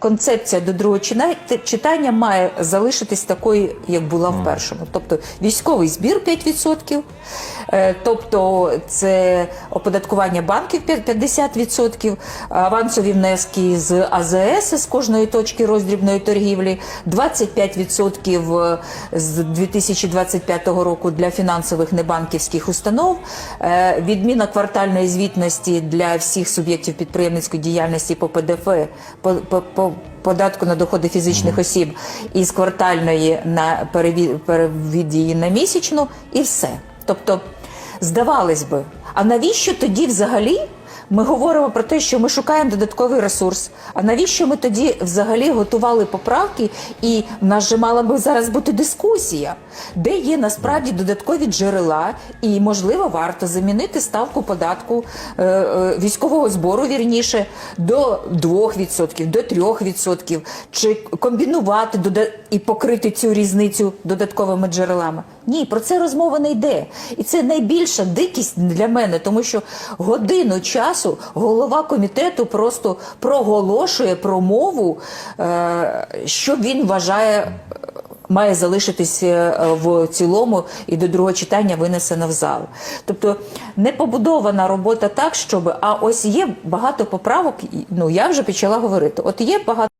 Концепція до другого читання має залишитись такою, як була в першому. Тобто військовий збір 5%, е, тобто це оподаткування банків 50%, авансові внески з АЗС з кожної точки роздрібної торгівлі, 25% з 2025 року для фінансових небанківських установ, е, відміна квартальної звітності для всіх суб'єктів підприємницької діяльності по ПДФ, по, по, по податку на доходи фізичних осіб із квартальної на перевід, перевід її на місячну і все. Тобто, здавалось би, а навіщо тоді взагалі ми говоримо про те, що ми шукаємо додатковий ресурс? А навіщо ми тоді взагалі готували поправки? І в нас же мала би зараз бути дискусія, де є насправді додаткові джерела, і можливо варто замінити ставку податку е, е, військового збору вірніше до 2%, до 3%, чи комбінувати дода- і покрити цю різницю додатковими джерелами. Ні, про це розмова не йде. І це найбільша дикість для мене, тому що годину часу голова комітету просто проголошує промову, е, що він вважає. е, Має залишитись е, в цілому і до другого читання винесено в зал. Тобто не побудована робота так, щоб а ось є багато поправок. Ну я вже почала говорити. От є багато.